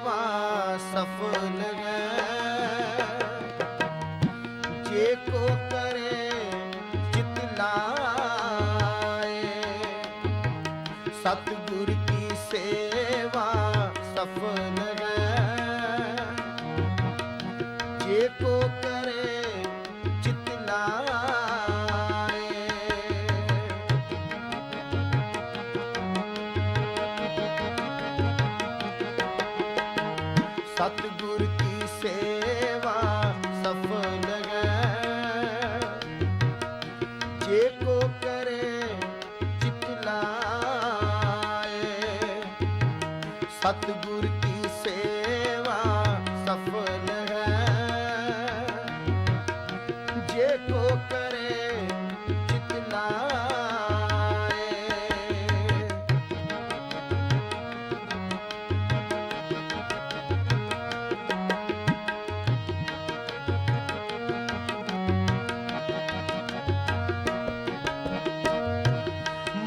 ਸੇਵਾ ਸਫਲ ਹੈ। ਜੇ ਕੋ ਕਰੇ ਜਿਤ ਲਾਏ। ਸਤਿ ਸਤਿਗੁਰ ਸੇਵਾ ਸਫਲ ਗੈ ਕਰੇ ਚਿਤ ਸਤਿਗੁਰ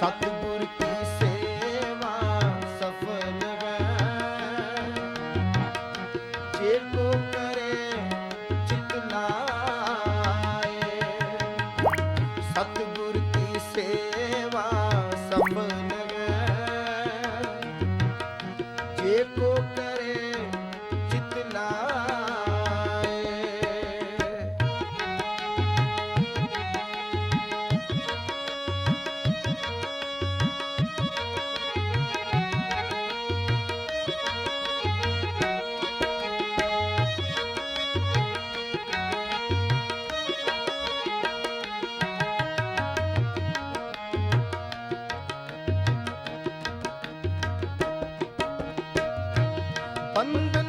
ਸਤਿਗੁਰ ਕੀ ಒಂದು